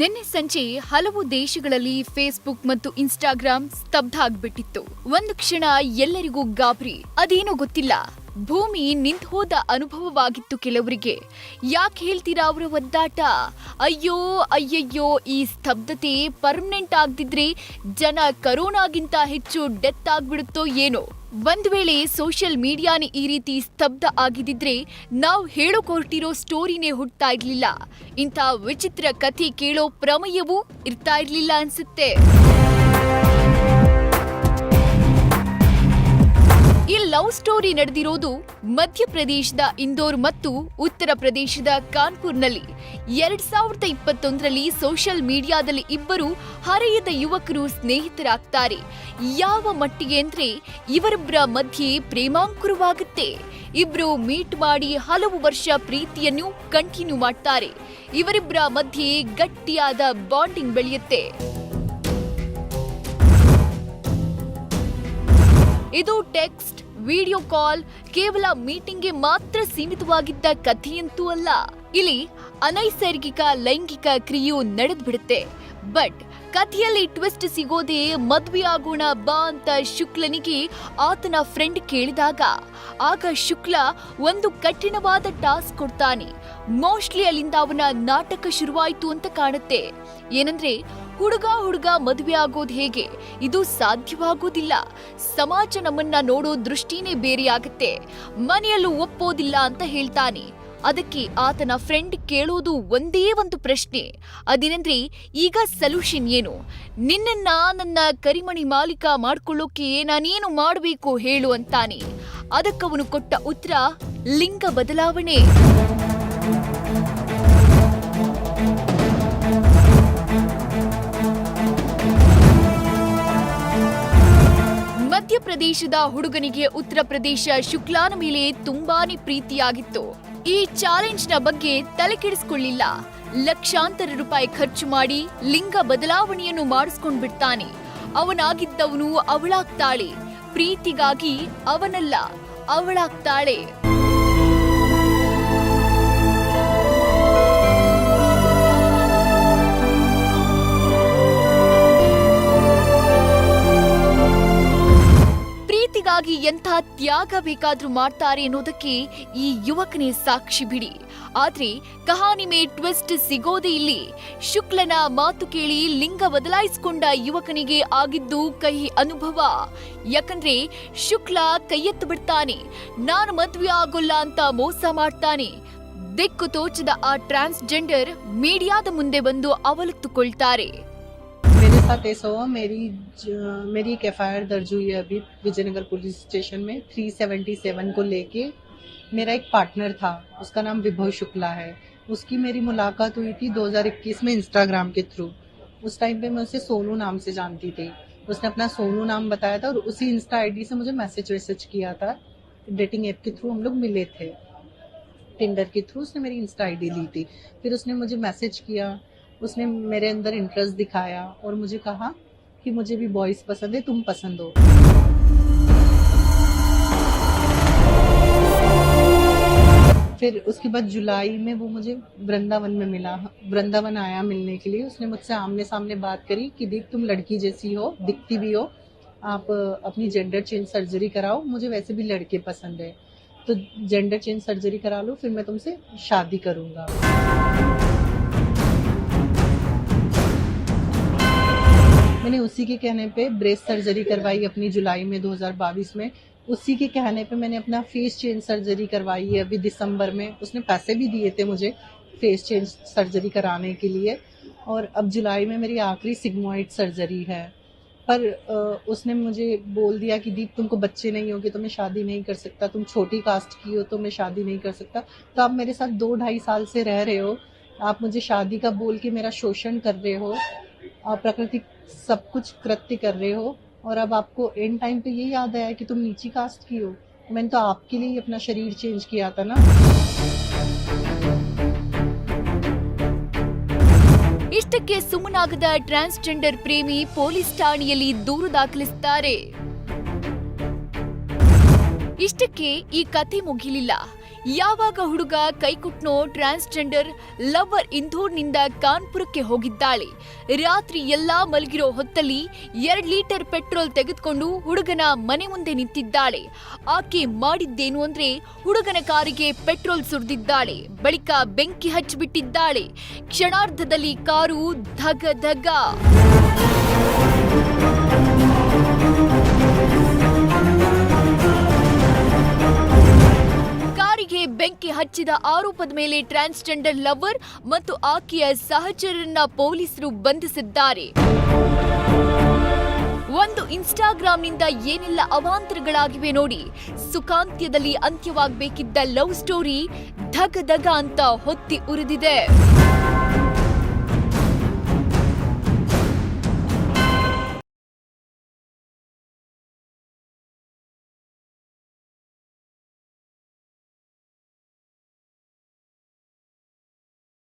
ನಿನ್ನೆ ಸಂಜೆ ಹಲವು ದೇಶಗಳಲ್ಲಿ ಫೇಸ್ಬುಕ್ ಮತ್ತು ಇನ್ಸ್ಟಾಗ್ರಾಮ್ ಸ್ತಬ್ಧ ಆಗ್ಬಿಟ್ಟಿತ್ತು. ಒಂದು ಕ್ಷಣ ಎಲ್ಲರಿಗೂ ಗಾಬರಿ, ಅದೇನೋ ಗೊತ್ತಿಲ್ಲ. ಭೂಮಿ ನಿಂತು ಹೋದ ಅನುಭವವಾಗಿತ್ತು ಕೆಲವರಿಗೆ. ಯಾಕೆ ಹೇಳ್ತೀರಾ ಅವರ ಒದ್ದಾಟ? ಅಯ್ಯೋ, ಅಯ್ಯಯ್ಯೋ, ಈ ಸ್ತಬ್ಧತೆ ಪರ್ಮನೆಂಟ್ ಆಗದಿದ್ರೆ ಜನ ಕರೋನಾಗಿಂತ ಹೆಚ್ಚು ಡೆತ್ ಆಗ್ಬಿಡುತ್ತೋ ಏನೋ? ಒಂದ್ ವೇಳೆ ಸೋಷಿಯಲ್ ಮೀಡಿಯಾನೇ ಈ ರೀತಿ ಸ್ತಬ್ಧ ಆಗಿದ್ದಿದ್ರೆ ನಾವು ಹೇಳೋಕೊರ್ಟಿರೋ ಸ್ಟೋರಿನೇ ಹುಟ್ತಾ ಇರ್ಲಿಲ್ಲ. ಇಂಥ ವಿಚಿತ್ರ ಕಥೆ ಕೇಳೋ ಪ್ರಮೇಯವೂ ಇರ್ತಾ ಇರ್ಲಿಲ್ಲ ಅನ್ಸುತ್ತೆ. ಲವ್ ಸ್ಟೋರಿ ನಡೆದಿರೋದು ಮಧ್ಯಪ್ರದೇಶದ ಇಂದೋರ್ ಮತ್ತು ಉತ್ತರ ಪ್ರದೇಶದ ಕಾನ್ಪುರ್ನಲ್ಲಿ. ಎರಡ್ ಸಾವಿರದ ಇಪ್ಪತ್ತೊಂದರಲ್ಲಿ ಸೋಷಿಯಲ್ ಮೀಡಿಯಾದಲ್ಲಿ ಇಬ್ಬರು ಹರೆಯದ ಯುವಕರು ಸ್ನೇಹಿತರಾಗ್ತಾರೆ. ಯಾವ ಮಟ್ಟಿಗೆ ಅಂದ್ರೆ ಇವರಿಬ್ಬರ ಮಧ್ಯೆ ಪ್ರೇಮಾಂಕುರವಾಗುತ್ತೆ. ಇಬ್ರು ಮೀಟ್ ಮಾಡಿ ಹಲವು ವರ್ಷ ಪ್ರೀತಿಯನ್ನು ಕಂಟಿನ್ಯೂ ಮಾಡ್ತಾರೆ. ಇವರಿಬ್ಬರ ಮಧ್ಯೆ ಗಟ್ಟಿಯಾದ ಬಾಂಡಿಂಗ್ ಬೆಳೆಯುತ್ತೆ. ಇದು ಟೆಕ್ಸ್ಟ್ ವಿಡಿಯೋ ಕಾಲ್ ಕೇವಲ ಮೀಟಿಂಗ್ಗೆ ಮಾತ್ರ ಸೀಮಿತವಾಗಿದ್ದ ಕಥೆಯಂತೂ ಅಲ್ಲ. ಇಲ್ಲಿ ಅನೈಸರ್ಗಿಕ ಲೈಂಗಿಕ ಕ್ರಿಯೆಯು ನಡೆದ್ಬಿಡುತ್ತೆ. ಬಟ್ ಕಥೆಯಲ್ಲಿ ಟ್ವಿಸ್ಟ್ ಸಿಗೋದೇ ಮದ್ವೆ ಆಗೋಣ ಬಾ ಅಂತ ಶುಕ್ಲನಿಗೆ ಆತನ ಫ್ರೆಂಡ್ ಕೇಳಿದಾಗ, ಆಗ ಶುಕ್ಲ ಒಂದು ಕಠಿಣವಾದ ಟಾಸ್ಕ್ ಕೊಡ್ತಾನೆ. ಮೋಸ್ಟ್ಲಿ ಅಲ್ಲಿಂದ ಅವನ ನಾಟಕ ಶುರುವಾಯಿತು ಅಂತ ಕಾಣುತ್ತೆ. ಏನಂದ್ರೆ, ಹುಡುಗ ಹುಡುಗ ಮದುವೆ ಆಗೋದು ಹೇಗೆ? ಇದು ಸಾಧ್ಯವಾಗೋದಿಲ್ಲ. ಸಮಾಜ ನಮ್ಮನ್ನ ನೋಡೋ ದೃಷ್ಟಿನೇ ಬೇರೆಯಾಗುತ್ತೆ. ಮನೆಯಲ್ಲೂ ಒಪ್ಪೋದಿಲ್ಲ ಅಂತ ಹೇಳ್ತಾನೆ. ಅದಕ್ಕೆ ಆತನ ಫ್ರೆಂಡ್ ಕೇಳೋದು ಒಂದೇ ಒಂದು ಪ್ರಶ್ನೆ. ಅದೇನೆಂದ್ರೆ, ಈಗ ಸೊಲ್ಯೂಷನ್ ಏನು? ನಿನ್ನನ್ನ ನನ್ನ ಕರಿಮಣಿ ಮಾಲೀಕ ಮಾಡ್ಕೊಳ್ಳೋಕೆ ನಾನೇನು ಮಾಡಬೇಕು ಹೇಳು ಅಂತಾನೆ. ಅದಕ್ಕವನು ಕೊಟ್ಟ ಉತ್ತರ, ಲಿಂಗ ಬದಲಾವಣೆ. ಮಧ್ಯಪ್ರದೇಶದ ಹುಡುಗನಿಗೆ ಉತ್ತರ ಪ್ರದೇಶ ಶುಕ್ಲಾನ ಮೇಲೆ ತುಂಬಾನೇ ಪ್ರೀತಿಯಾಗಿತ್ತು. ಈ ಚಾಲೆಂಜ್ನ ಬಗ್ಗೆ ತಲೆ ಕೆಡಿಸ್ಕೊಳ್ಳಿಲ್ಲ. ಲಕ್ಷಾಂತರ ರೂಪಾಯಿ ಖರ್ಚು ಮಾಡಿ ಲಿಂಗ ಬದಲಾವಣೆಯನ್ನು ಮಾಡಿಸ್ಕೊಂಡು ಬಿಡ್ತಾನೆ. ಅವನಾಗಿದ್ದವನು ಅವಳಾಗ್ತಾಳೆ. ಪ್ರೀತಿಗಾಗಿ ಅವನಲ್ಲ, ಅವಳಾಗ್ತಾಳೆ. ಪ್ರೀತಿಗಾಗಿ ಎಂಥ ತ್ಯಾಗ ಬೇಕಾದ್ರೂ ಮಾಡ್ತಾರೆ ಅನ್ನೋದಕ್ಕೆ ಈ ಯುವಕನೇ ಸಾಕ್ಷಿ ಬಿಡಿ. ಆದ್ರೆ ಕಹಾನಿ ಮೇ ಟ್ವಿಸ್ಟ್ ಸಿಗೋದೇ ಇಲ್ಲಿ. ಶುಕ್ಲನ ಮಾತು ಕೇಳಿ ಲಿಂಗ ಬದಲಾಯಿಸಿಕೊಂಡ ಯುವಕನಿಗೆ ಆಗಿದ್ದು ಕಹಿ ಅನುಭವ. ಯಾಕಂದ್ರೆ ಶುಕ್ಲ ಕೈಯೆತ್ತು ಬಿಡ್ತಾನೆ. ನಾನು ಮದ್ವೆ ಆಗೋಲ್ಲ ಅಂತ ಮೋಸ ಮಾಡ್ತಾನೆ. ದಿಕ್ಕು ತೋಚದ ಆ ಟ್ರಾನ್ಸ್ಜೆಂಡರ್ ಮೀಡಿಯಾದ ಮುಂದೆ ಬಂದು ಅವಲತ್ತುಕೊಳ್ತಾರೆ. ऐसा हुआ, मेरी मेरी एक एफ़ दर्ज हुई है अभी विजयनगर पुलिस स्टेशन में 377 को लेके। मेरा एक पार्टनर था, उसका नाम विभव शुक्ला है। उसकी मेरी मुलाकात हुई थी 2021 में इंस्टाग्राम के थ्रू उस टाइम पे मैं उसे सोनू नाम से जानती थी। उसने अपना सोनू नाम बताया था और उसी इंस्टा आईडी से मुझे मैसेज वैसेज किया था। डेटिंग ऐप के थ्रू हम लोग मिले थे। टिंडर के थ्रू उसने मेरी इंस्टा आईडी ली थी। फिर उसने मुझे मैसेज किया उसने मेरे अंदर इंटरेस्ट दिखाया और मुझे कहा कि मुझे भी बॉयज़ पसंद है, तुम पसंद हो। फिर उसके बाद जुलाई में वो मुझे वृंदावन में मिला, वृंदावन आया मिलने के लिए। उसने मुझसे आमने सामने बात करी कि देख, तुम लड़की जैसी हो, दिखती भी हो, आप अपनी जेंडर चेंज सर्जरी कराओ, मुझे वैसे भी लड़के पसंद है। तो जेंडर चेंज सर्जरी करा लो, फिर मैं तुमसे शादी करूँगा। मैंने उसी के कहने पे ब्रेस्ट सर्जरी करवाई अपनी जुलाई में 2022 में। उसी के कहने पे मैंने अपना फेस चेंज सर्जरी करवाई है अभी दिसंबर में। उसने पैसे भी दिए थे मुझे फेस चेंज सर्जरी कराने के लिए। और अब जुलाई में मेरी आखिरी सिग्मोइड सर्जरी है। पर उसने मुझे बोल दिया कि दीप, तुमको बच्चे नहीं होगे तो मैं शादी नहीं कर सकता। तुम छोटी कास्ट की हो तो मैं शादी नहीं कर सकता। तो आप मेरे साथ दो ढाई साल से रह रहे हो। आप मुझे शादी का बोल के मेरा शोषण कर रहे हो। आप प्रकृति सब कुछ कृत्य कर रहे हो और अब आपको एंड टाइम पे ये याद आया कि तुम नीची कास्ट की हो मैंने तो आपके लिए ही अपना शरीर चेंज किया था ना ಇಷ್ಟಕ್ಕೆ ಸುಮ್ಮನಾಗದ ಟ್ರಾನ್ಸ್ಜೆಂಡರ್ ಪ್ರೇಮಿ ಪೊಲೀಸ್ ಠಾಣೆಯಲ್ಲಿ ದೂರು ದಾಖಲಿಸುತ್ತಾರೆ ಇಷ್ಟಕ್ಕೆ ಈ ಕಥೆ ಮುಗಿಲಿಲ್ಲ. ಯಾವಾಗ ಹುಡುಗ ಕೈಕುಟ್ನೋ ಟ್ರಾನ್ಸ್ಜೆಂಡರ್ ಲವರ್ ಇಂಧೋರ್ನಿಂದ ಕಾನ್ಪುರಕ್ಕೆ ಹೋಗಿದ್ದಾಳೆ. ರಾತ್ರಿ ಎಲ್ಲಾ ಮಲಗಿರೋ ಹೊತ್ತಲ್ಲಿ ಎರಡು ಲೀಟರ್ ಪೆಟ್ರೋಲ್ ತೆಗೆದುಕೊಂಡು ಹುಡುಗನ ಮನೆ ಮುಂದೆ ನಿಂತಿದ್ದಾಳೆ. ಆಕೆ ಮಾಡಿದ್ದೇನು ಅಂದ್ರೆ ಹುಡುಗನ ಕಾರಿಗೆ ಪೆಟ್ರೋಲ್ ಸುರಿದಿದ್ದಾಳೆ. ಬಳಿಕ ಬೆಂಕಿ ಹಚ್ಚಿಬಿಟ್ಟಿದ್ದಾಳೆ. ಕ್ಷಣಾರ್ಧದಲ್ಲಿ ಕಾರು ಧಗ ಧಗ. ಬೆಂಕಿ ಹಚ್ಚಿದ ಆರೋಪದ ಮೇಲೆ ಟ್ರಾನ್ಸ್ಜೆಂಡರ್ ಲವರ್ ಮತ್ತು ಆಕೆಯ ಸಹಚರರನ್ನ ಪೊಲೀಸರು ಬಂಧಿಸಿದ್ದಾರೆ. ಒಂದು ಇನ್ಸ್ಟಾಗ್ರಾಂನಿಂದ ಏನೆಲ್ಲ ಅವಾಂತರಗಳಾಗಿವೆ ನೋಡಿ. ಸುಖಾಂತ್ಯದಲ್ಲಿ ಅಂತ್ಯವಾಗಬೇಕಿದ್ದ ಲವ್ ಸ್ಟೋರಿ ಧಗ ಧಗ ಅಂತ ಹೊತ್ತಿ ಉರಿದಿದೆ.